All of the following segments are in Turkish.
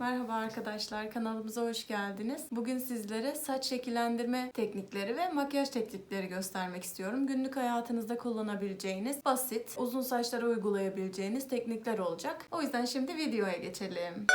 Merhaba arkadaşlar, kanalımıza hoş geldiniz. Bugün sizlere saç şekillendirme teknikleri ve makyaj teknikleri göstermek istiyorum. Günlük hayatınızda kullanabileceğiniz, basit, uzun saçlara uygulayabileceğiniz teknikler olacak. O yüzden şimdi videoya geçelim.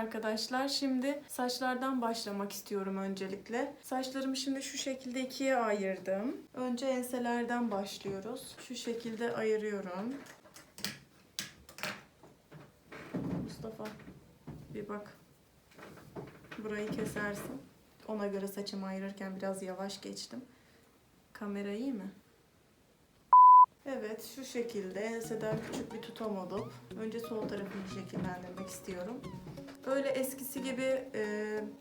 Arkadaşlar şimdi saçlardan başlamak istiyorum öncelikle. Saçlarımı şimdi şu şekilde ikiye ayırdım. Önce enselerden başlıyoruz. Şu şekilde ayırıyorum. Mustafa bir bak. Burayı kesersin. Ona göre saçımı ayırırken biraz yavaş geçtim. Kamera iyi mi? Evet şu şekilde enseden küçük bir tutam alıp önce sol tarafını şekillendirmek istiyorum. Öyle eskisi gibi e,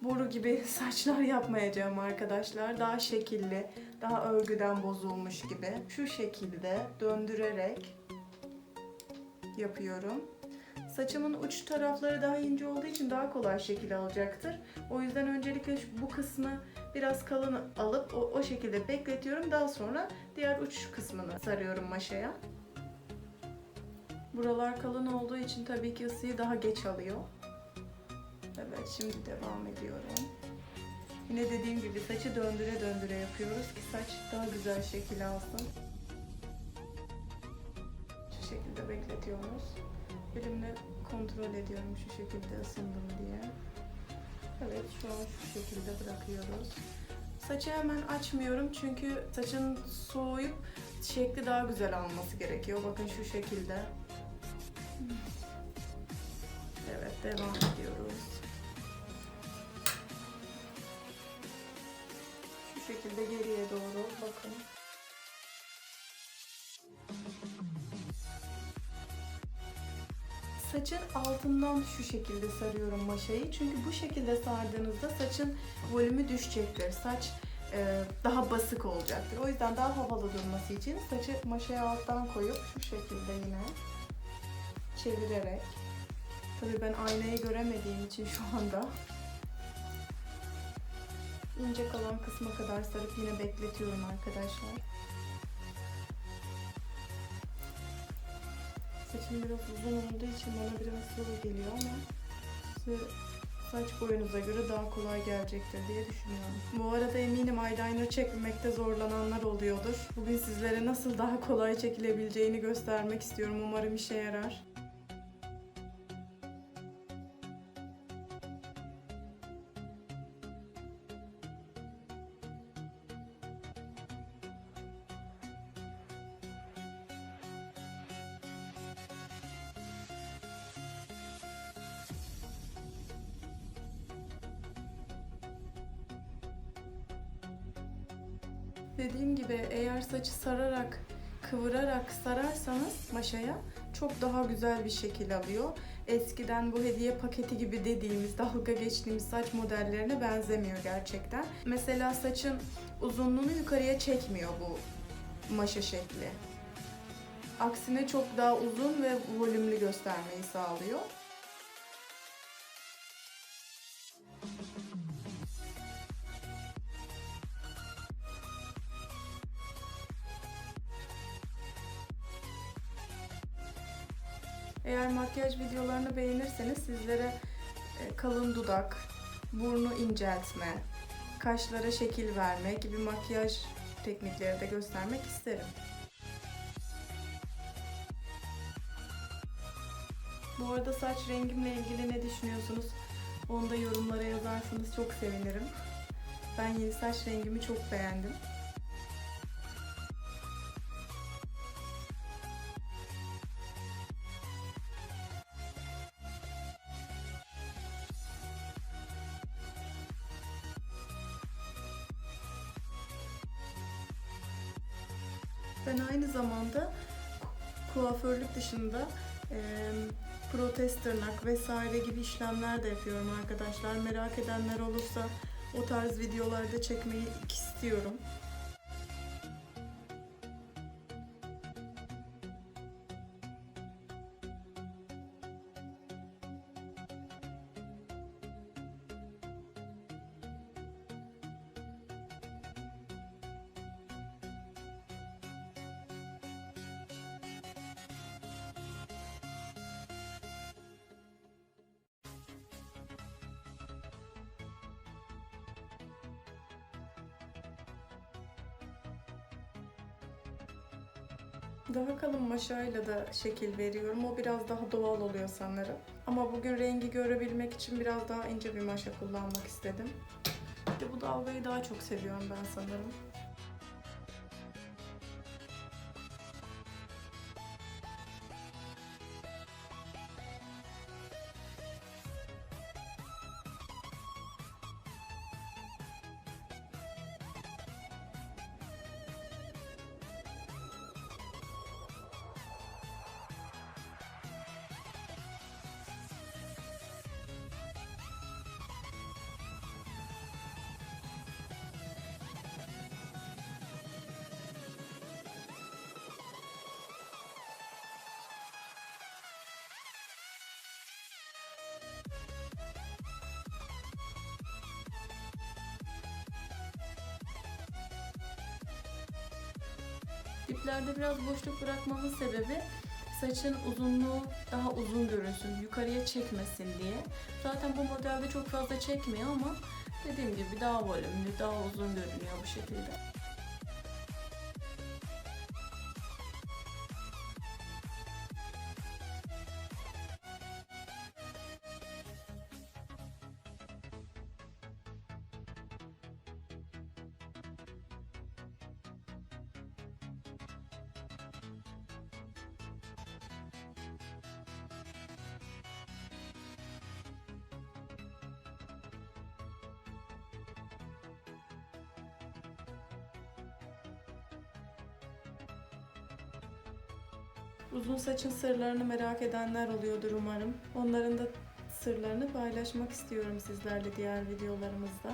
boru gibi saçlar yapmayacağım arkadaşlar. Daha şekilli, daha örgüden bozulmuş gibi. Şu şekilde döndürerek yapıyorum. Saçımın uç tarafları daha ince olduğu için daha kolay şekil alacaktır. O yüzden öncelikle bu kısmı biraz kalın alıp o, o şekilde bekletiyorum. Daha sonra diğer uç kısmını sarıyorum maşaya. Buralar kalın olduğu için tabii ki ısıyı daha geç alıyor. Evet şimdi devam ediyorum. Yine dediğim gibi saçı döndüre döndüre yapıyoruz ki saç daha güzel şekil alsın. Şu şekilde bekletiyoruz. Elimle kontrol ediyorum şu şekilde ısındım diye. Evet şu an şu şekilde bırakıyoruz. Saçı hemen açmıyorum çünkü saçın soğuyup şekli daha güzel alması gerekiyor. Bakın şu şekilde. Evet devam ediyoruz. Şekilde geriye doğru bakın. Saçın altından şu şekilde sarıyorum maşayı. Çünkü bu şekilde sardığınızda saçın volümü düşecektir. Saç e, daha basık olacaktır. O yüzden daha havalı durması için saçı maşaya alttan koyup şu şekilde yine çevirerek. Tabii ben aynayı göremediğim için şu anda ince kalan kısma kadar sarıp yine bekletiyorum arkadaşlar. Saçım biraz uzun olduğu için bana biraz zor geliyor ama size saç boyunuza göre daha kolay gelecektir diye düşünüyorum. Bu arada eminim eyeliner çekmekte zorlananlar oluyordur. Bugün sizlere nasıl daha kolay çekilebileceğini göstermek istiyorum. Umarım işe yarar. Dediğim gibi eğer saçı sararak, kıvırarak sararsanız maşaya çok daha güzel bir şekil alıyor. Eskiden bu hediye paketi gibi dediğimiz, dalga geçtiğimiz saç modellerine benzemiyor gerçekten. Mesela saçın uzunluğunu yukarıya çekmiyor bu maşa şekli. Aksine çok daha uzun ve volümlü göstermeyi sağlıyor. Videolarını beğenirseniz sizlere e, kalın dudak, burnu inceltme, kaşlara şekil verme gibi makyaj teknikleri de göstermek isterim. Bu arada saç rengimle ilgili ne düşünüyorsunuz? Onu da yorumlara yazarsanız çok sevinirim. Ben yeni saç rengimi çok beğendim. Dışında e, protez tırnak vesaire gibi işlemler de yapıyorum arkadaşlar. Merak edenler olursa o tarz videolarda çekmeyi istiyorum. Daha kalın maşayla da şekil veriyorum. O biraz daha doğal oluyor sanırım. Ama bugün rengi görebilmek için biraz daha ince bir maşa kullanmak istedim. Bir bu dalgayı daha çok seviyorum ben sanırım. Diplerde biraz boşluk bırakmamın sebebi saçın uzunluğu daha uzun görünsün, yukarıya çekmesin diye. Zaten bu modelde çok fazla çekmiyor ama dediğim gibi daha volümlü, daha uzun görünüyor bu şekilde. Saçın sırlarını merak edenler oluyordur umarım. Onların da sırlarını paylaşmak istiyorum sizlerle diğer videolarımızda.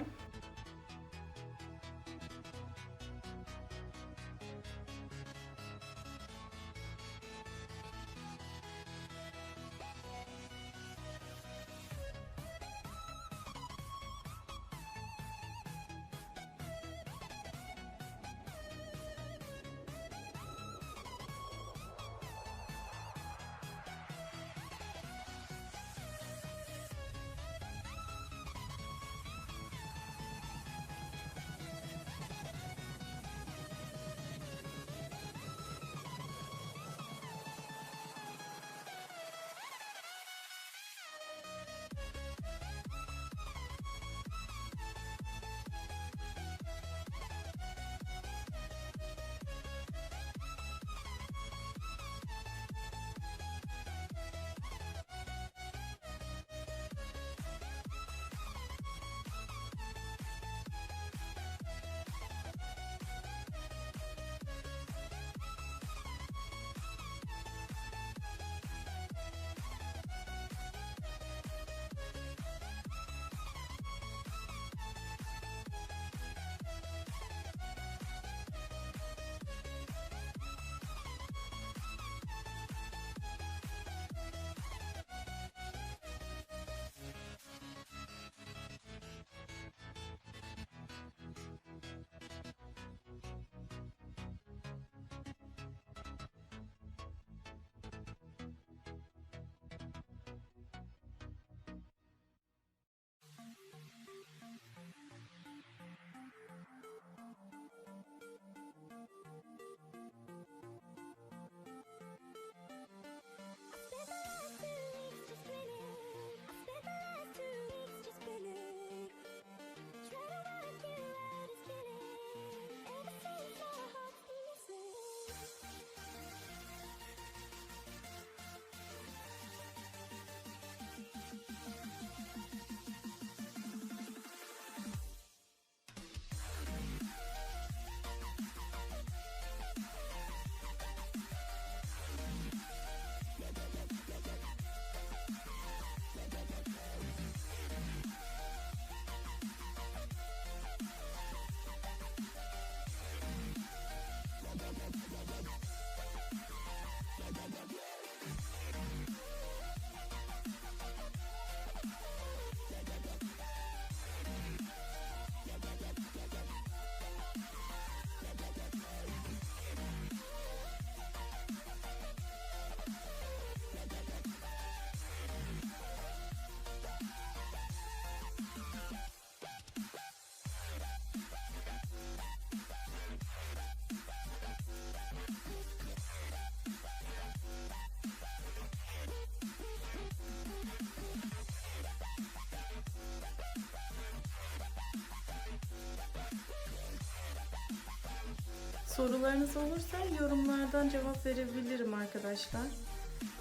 Sorularınız olursa yorumlardan cevap verebilirim arkadaşlar.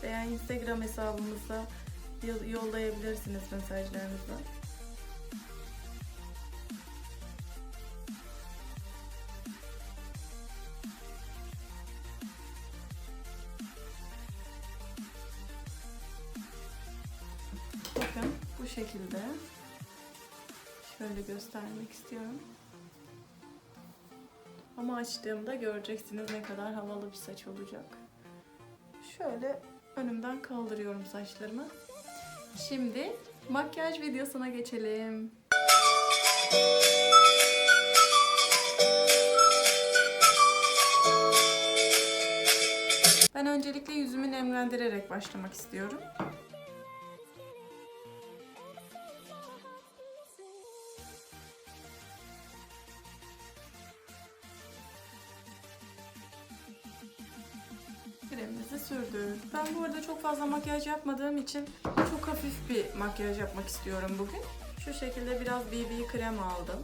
Veya Instagram hesabımıza yo- yollayabilirsiniz mesajlarınızı. Bakın bu şekilde. Şöyle göstermek istiyorum. Ama açtığımda göreceksiniz ne kadar havalı bir saç olacak. Şöyle önümden kaldırıyorum saçlarımı. Şimdi makyaj videosuna geçelim. Ben öncelikle yüzümü nemlendirerek başlamak istiyorum. Ben bu arada çok fazla makyaj yapmadığım için çok hafif bir makyaj yapmak istiyorum bugün. Şu şekilde biraz BB krem aldım.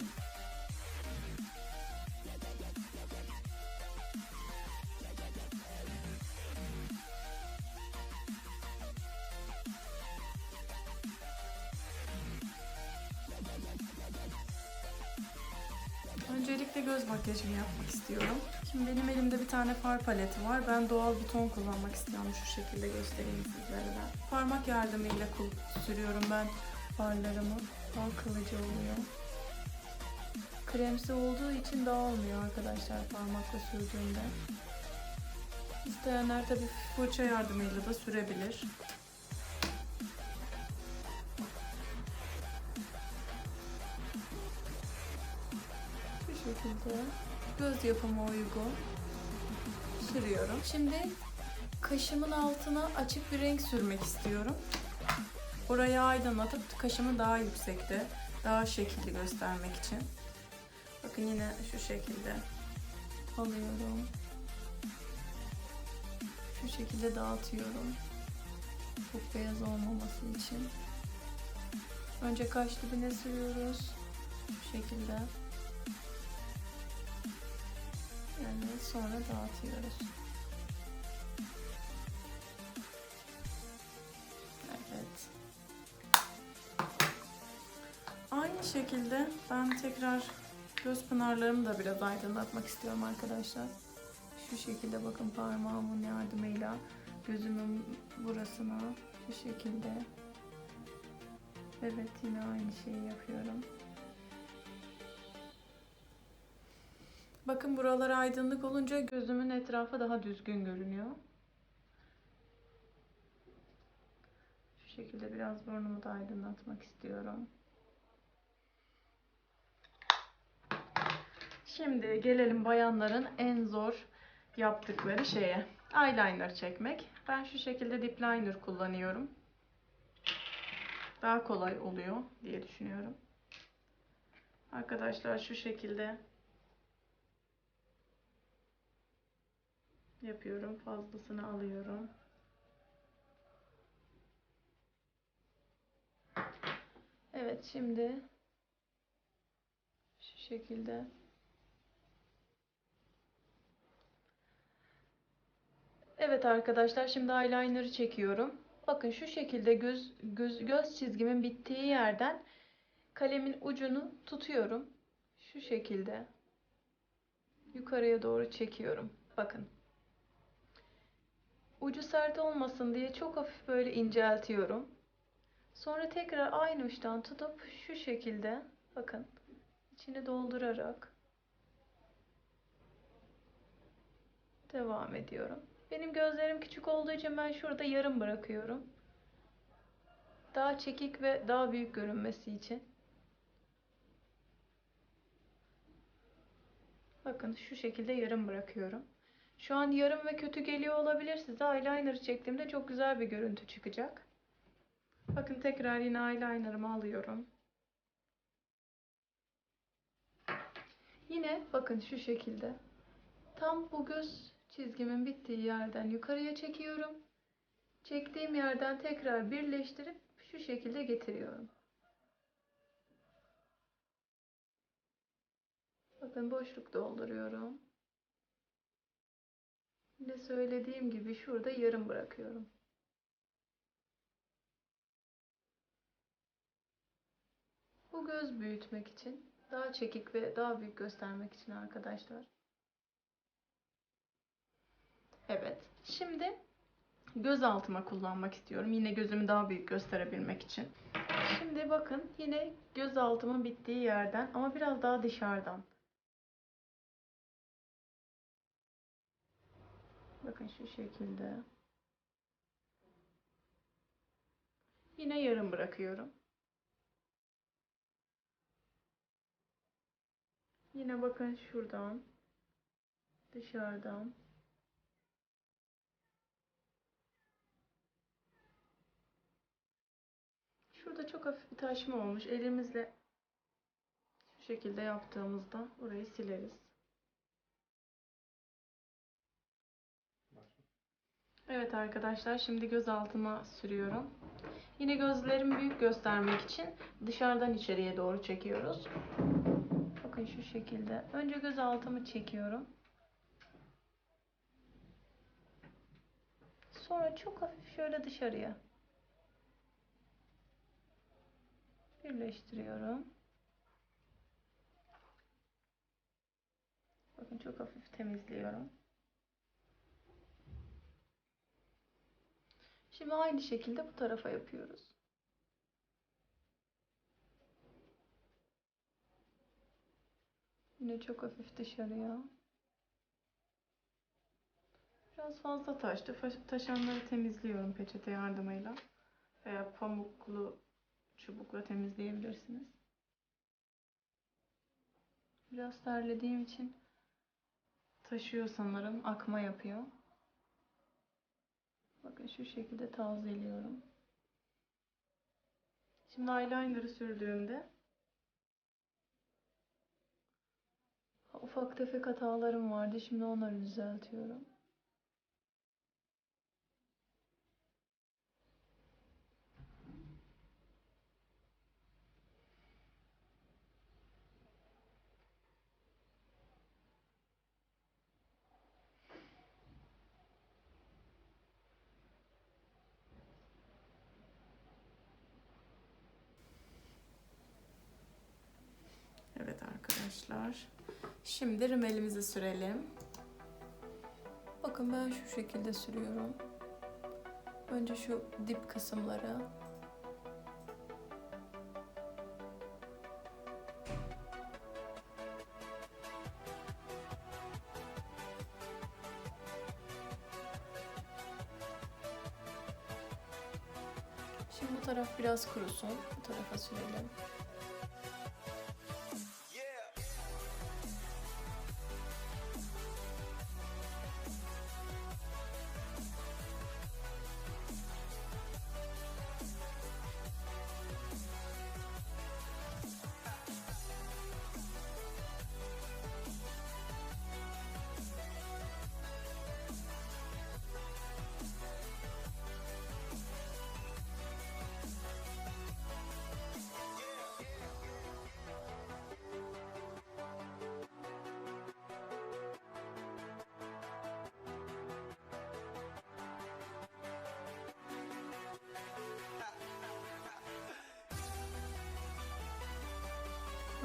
Şimdi benim elimde bir tane far paleti var. Ben doğal bir ton kullanmak istiyorum. Şu şekilde göstereyim sizlere de. Parmak yardımıyla sürüyorum ben farlarımı. Daha kalıcı oluyor. Kremsi olduğu için dağılmıyor arkadaşlar parmakla sürdüğümde. İsteyenler tabii fırça yardımıyla da sürebilir. Bu şekilde göz yapıma uygun sürüyorum. Şimdi kaşımın altına açık bir renk sürmek istiyorum. Orayı aydınlatıp kaşımı daha yüksekte, daha şekilli göstermek için. Bakın yine şu şekilde alıyorum. Şu şekilde dağıtıyorum. Çok beyaz olmaması için. Önce kaş dibine sürüyoruz. Şu şekilde. Yani sonra dağıtıyoruz. Evet. Aynı şekilde ben tekrar göz pınarlarımı da biraz aydınlatmak istiyorum arkadaşlar. Şu şekilde bakın parmağımın yardımıyla gözümün burasına şu şekilde. Evet yine aynı şeyi yapıyorum. Bakın buralar aydınlık olunca gözümün etrafı daha düzgün görünüyor. Şu şekilde biraz burnumu da aydınlatmak istiyorum. Şimdi gelelim bayanların en zor yaptıkları şeye. Eyeliner çekmek. Ben şu şekilde dip liner kullanıyorum. Daha kolay oluyor diye düşünüyorum. Arkadaşlar şu şekilde yapıyorum. Fazlasını alıyorum. Evet şimdi şu şekilde Evet arkadaşlar şimdi eyeliner'ı çekiyorum. Bakın şu şekilde göz, göz, göz çizgimin bittiği yerden kalemin ucunu tutuyorum. Şu şekilde yukarıya doğru çekiyorum. Bakın. Ucu sert olmasın diye çok hafif böyle inceltiyorum. Sonra tekrar aynı uçtan tutup şu şekilde bakın içini doldurarak devam ediyorum. Benim gözlerim küçük olduğu için ben şurada yarım bırakıyorum. Daha çekik ve daha büyük görünmesi için. Bakın şu şekilde yarım bırakıyorum. Şu an yarım ve kötü geliyor olabilir size. Eyeliner çektiğimde çok güzel bir görüntü çıkacak. Bakın tekrar yine eyelinerımı alıyorum. Yine bakın şu şekilde. Tam bu göz çizgimin bittiği yerden yukarıya çekiyorum. Çektiğim yerden tekrar birleştirip şu şekilde getiriyorum. Bakın boşluk dolduruyorum. Yine söylediğim gibi şurada yarım bırakıyorum. Bu göz büyütmek için, daha çekik ve daha büyük göstermek için arkadaşlar. Evet. Şimdi göz altıma kullanmak istiyorum. Yine gözümü daha büyük gösterebilmek için. Şimdi bakın yine göz altımın bittiği yerden ama biraz daha dışarıdan. Bakın şu şekilde. Yine yarım bırakıyorum. Yine bakın şuradan dışarıdan Şurada çok hafif bir taşma olmuş. Elimizle şu şekilde yaptığımızda orayı sileriz. Evet arkadaşlar şimdi göz altıma sürüyorum. Yine gözlerimi büyük göstermek için dışarıdan içeriye doğru çekiyoruz. Bakın şu şekilde. Önce göz altımı çekiyorum. Sonra çok hafif şöyle dışarıya. Birleştiriyorum. Bakın çok hafif temizliyorum. Şimdi aynı şekilde bu tarafa yapıyoruz. Yine çok hafif dışarıya. Biraz fazla taştı. Taşanları temizliyorum peçete yardımıyla. Veya pamuklu çubukla temizleyebilirsiniz. Biraz terlediğim için taşıyor sanırım. Akma yapıyor. Bakın şu şekilde tazeliyorum. Şimdi eyeliner'ı sürdüğümde ufak tefek hatalarım vardı. Şimdi onları düzeltiyorum. Evet arkadaşlar. Şimdi rimelimizi sürelim. Bakın ben şu şekilde sürüyorum. Önce şu dip kısımları. Şimdi bu taraf biraz kurusun. Bu tarafa sürelim.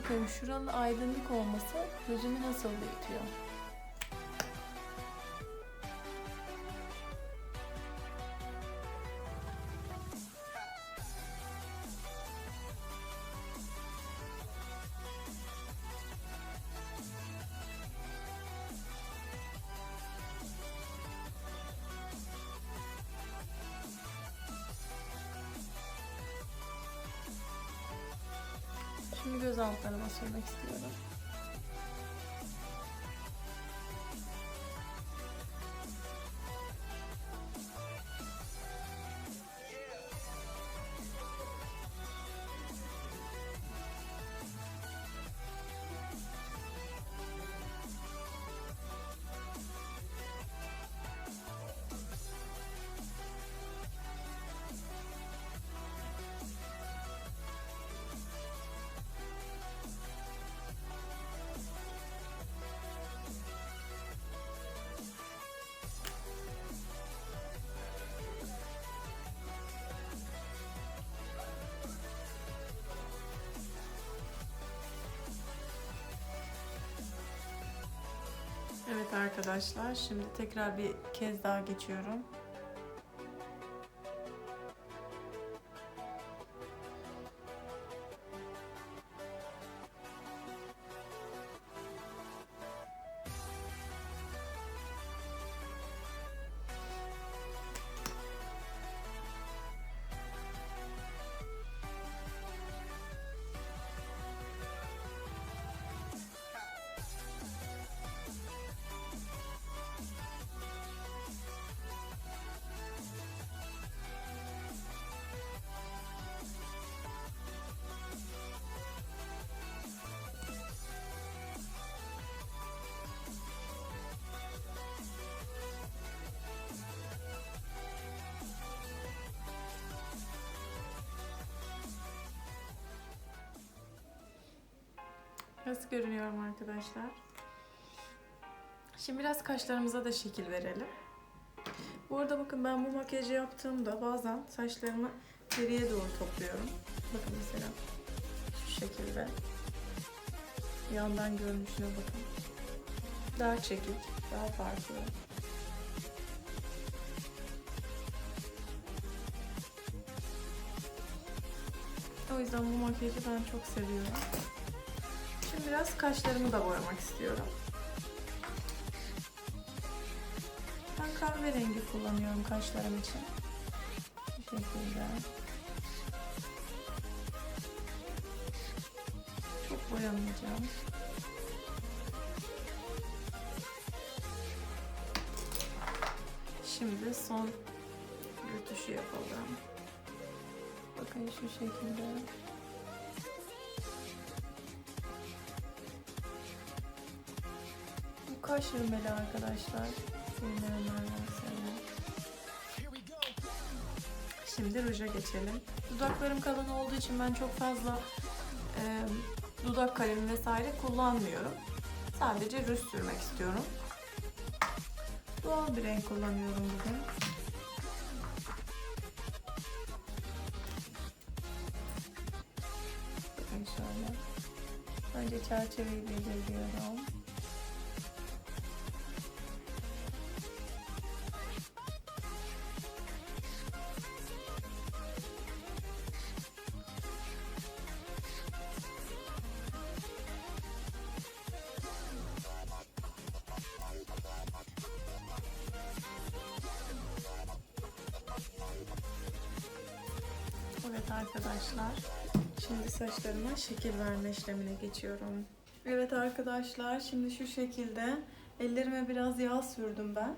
Bakın şuranın aydınlık olması gözümü nasıl büyütüyor. Altlarıma sürmek Evet arkadaşlar şimdi tekrar bir kez daha geçiyorum. Nasıl görünüyorum arkadaşlar? Şimdi biraz kaşlarımıza da şekil verelim. Bu arada bakın ben bu makyajı yaptığımda bazen saçlarımı geriye doğru topluyorum. Bakın mesela şu şekilde. Yandan görünüşüne bakın. Daha çekik, daha farklı. O yüzden bu makyajı ben çok seviyorum. Biraz kaşlarımı da boyamak istiyorum. Ben kahverengi kullanıyorum kaşlarım için. Bu şekilde. Çok boyamayacağım. Şimdi son rötuşu yapalım. Bakın şu şekilde. Rümeli arkadaşlar. Şimdi ruja geçelim. Dudaklarım kalın olduğu için ben çok fazla e, dudak kalemi vesaire kullanmıyorum. Sadece ruj sürmek istiyorum. Doğal bir renk kullanıyorum bugün. Bakın şöyle. Önce çerçeveyi belirliyorum. Şekil verme işlemine geçiyorum. Evet arkadaşlar şimdi şu şekilde ellerime biraz yağ sürdüm ben.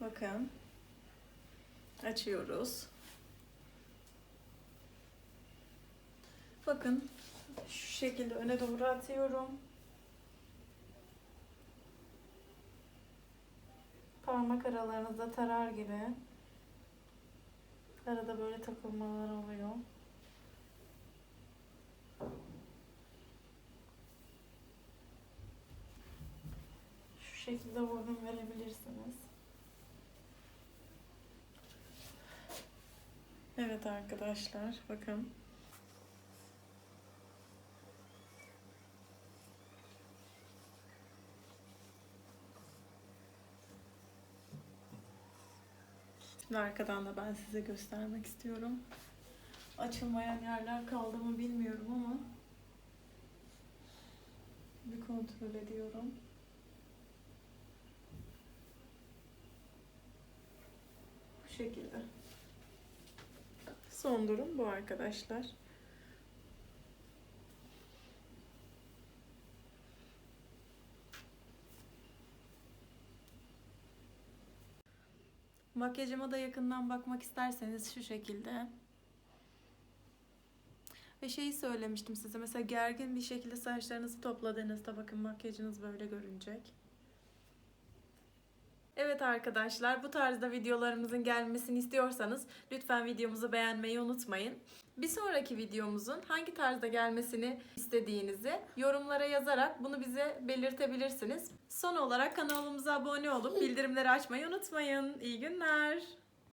Bakın. Açıyoruz. Bakın şu şekilde öne doğru atıyorum. Parmak aralarınızda tarar gibi. Arada böyle takılmalar oluyor. Şekilde volüm verebilirsiniz. Evet arkadaşlar bakın. Şimdi arkadan da ben size göstermek istiyorum. Açılmayan yerler kaldı mı bilmiyorum ama bir kontrol ediyorum. Şekilde. Son durum bu arkadaşlar. Makyajıma da yakından bakmak isterseniz şu şekilde. Ve şeyi söylemiştim size mesela gergin bir şekilde saçlarınızı topladığınızda bakın makyajınız böyle görünecek. Evet arkadaşlar bu tarzda videolarımızın gelmesini istiyorsanız lütfen videomuzu beğenmeyi unutmayın. Bir sonraki videomuzun hangi tarzda gelmesini istediğinizi yorumlara yazarak bunu bize belirtebilirsiniz. Son olarak kanalımıza abone olup bildirimleri açmayı unutmayın. İyi günler.